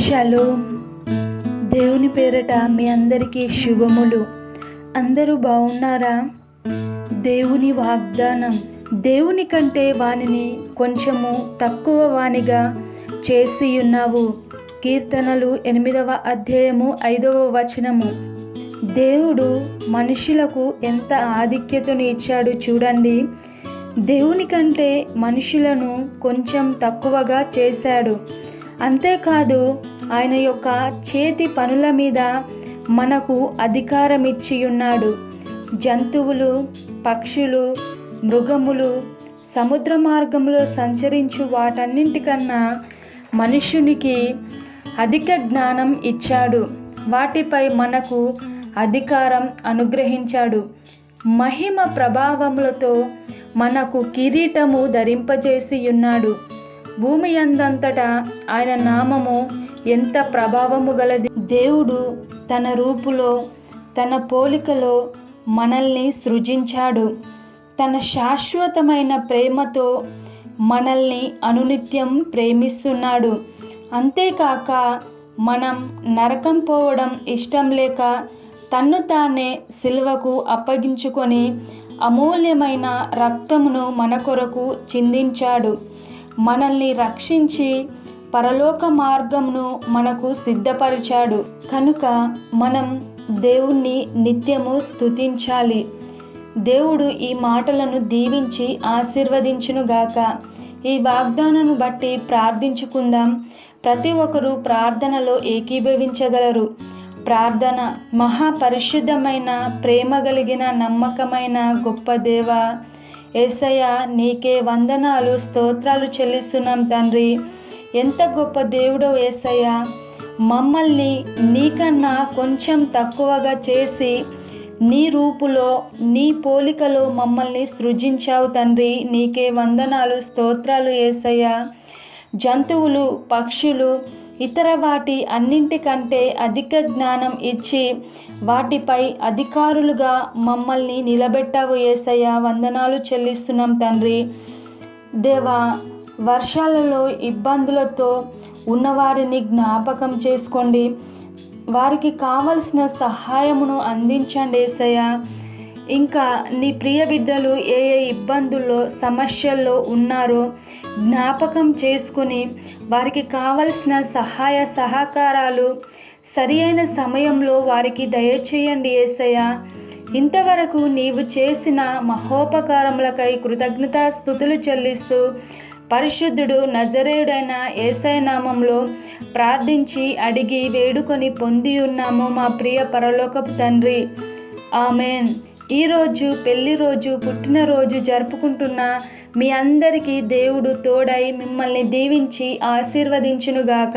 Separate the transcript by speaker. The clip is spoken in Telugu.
Speaker 1: షలోమ్ దేవుని పేరట మీ అందరికీ శుభములు. అందరూ బాగున్నారా? దేవుని వాగ్దానం. దేవుని కంటే వానిని కొంచెము తక్కువ వానిగా చేసి ఉన్నావు కీర్తనలు ఎనిమిదవ అధ్యాయము ఐదవ వచనము. దేవుడు మనుషులకు ఎంత ఆధిక్యతను ఇచ్చాడు చూడండి. దేవుని కంటే మనుషులను కొంచెం తక్కువగా చేశాడు. అంతేకాదు ఆయన యొక్క చేతి పనుల మీద మనకు అధికారం ఇచ్చి ఉన్నాడు జంతువులు పక్షులు మృగములు సముద్ర మార్గంలో సంచరించు వాటన్నింటికన్నా మనుషునికి అధిక జ్ఞానం ఇచ్చాడు. వాటిపై మనకు అధికారం అనుగ్రహించాడు. మహిమ ప్రభావములతో మనకు కిరీటము ధరింపజేసి ఉన్నాడు భూమి అందంతటా ఆయన నామము ఎంత ప్రభావము గలది. దేవుడు తన రూపులో తన పోలికలో మనల్ని సృజించాడు. తన శాశ్వతమైన ప్రేమతో మనల్ని అనునిత్యం ప్రేమిస్తున్నాడు. అంతేకాక మనం నరకం పోవడం ఇష్టం లేక తన్ను తానే సిల్వకు అప్పగించుకొని అమూల్యమైన రక్తమును మన కొరకు చిందించాడు. మనల్ని రక్షించి పరలోక మార్గంను మనకు సిద్ధపరిచాడు. కనుక మనం దేవుణ్ణి నిత్యము స్తుతించాలి. దేవుడు ఈ మాటలను దీవించి ఆశీర్వదించునుగాక ఈ వాగ్దానాన్ని బట్టి ప్రార్థించుకుందాం. ప్రతి ఒక్కరూ ప్రార్థనలో ఏకీభవించగలరు. ప్రార్థన మహాపరిశుద్ధమైన ప్రేమ కలిగిన నమ్మకమైన గొప్ప దేవ ఏసయ్య నీకే వందనాలు స్తోత్రాలు చెల్లిస్తున్నాం తండ్రి. ఎంత గొప్ప దేవుడో ఏసయ్య. మమ్మల్ని నీకన్నా కొంచెం తక్కువగా చేసి నీ రూపులో నీ పోలికలో మమ్మల్ని సృజించావు తండ్రి. నీకే వందనాలు స్తోత్రాలు ఏసయ్య. జంతువులు పక్షులు ఇతర వాటి అన్నింటికంటే అధిక జ్ఞానం ఇచ్చి వాటిపై అధికారులుగా మమ్మల్ని నిలబెట్టావు ఏసయ్య. వందనాలు చెల్లిస్తున్నాం తండ్రి. దేవా వర్షాలలో ఇబ్బందులతో ఉన్నవారిని జ్ఞాపకం చేసుకోండి. వారికి కావలసిన సహాయమును అందించండి ఏసయ్య. ఇంకా నీ ప్రియ బిడ్డలు ఏ ఏ ఇబ్బందుల్లో సమస్యల్లో ఉన్నారో జ్ఞాపకం చేసుకుని వారికి కావలసిన సహాయ సహకారాలు సరి అయిన సమయంలో వారికి దయచేయండి ఏసయ్య. ఇంతవరకు నీవు చేసిన మహోపకారములకై కృతజ్ఞతాస్థుతులు చెల్లిస్తూ పరిశుద్ధుడు నజరేయుడైన ఏసై నామంలో ప్రార్థించి అడిగి వేడుకొని పొంది ఉన్నాము మా ప్రియ పరలోకపు తండ్రి. ఆమెన్. ఈరోజు పెళ్ళి రోజు పుట్టినరోజు జరుపుకుంటున్న మీ అందరికీ దేవుడు తోడై మిమ్మల్ని దీవించి ఆశీర్వదించునుగాక.